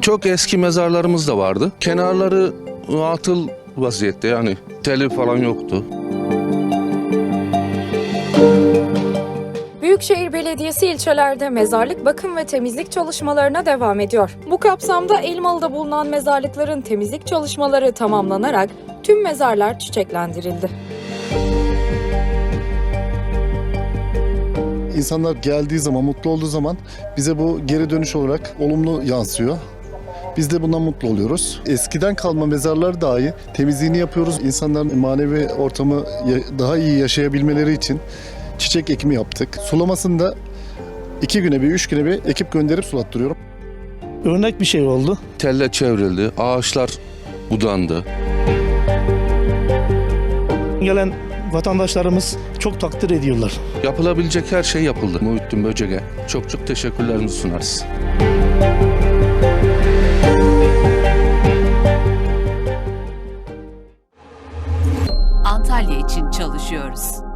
Çok eski mezarlarımız da vardı. Kenarları atıl vaziyette yani teli falan yoktu. Büyükşehir Belediyesi ilçelerde mezarlık bakım ve temizlik çalışmalarına devam ediyor. Bu kapsamda Elmalı'da bulunan mezarlıkların temizlik çalışmaları tamamlanarak tüm mezarlar çiçeklendirildi. İnsanlar geldiği zaman, mutlu olduğu zaman bize bu geri dönüş olarak olumlu yansıyor. Biz de bundan mutlu oluyoruz. Eskiden kalma mezarlar dahi temizliğini yapıyoruz. İnsanların manevi ortamı daha iyi yaşayabilmeleri için çiçek ekimi yaptık. Sulamasında iki güne bir, üç güne bir ekip gönderip sulattırıyorum. Örnek bir şey oldu. Telle çevrildi, ağaçlar budandı. Gelen vatandaşlarımız çok takdir ediyorlar. Yapılabilecek her şey yapıldı. Muhittin Böcek'e çok çok teşekkürlerimizi sunarız. Antalya için çalışıyoruz.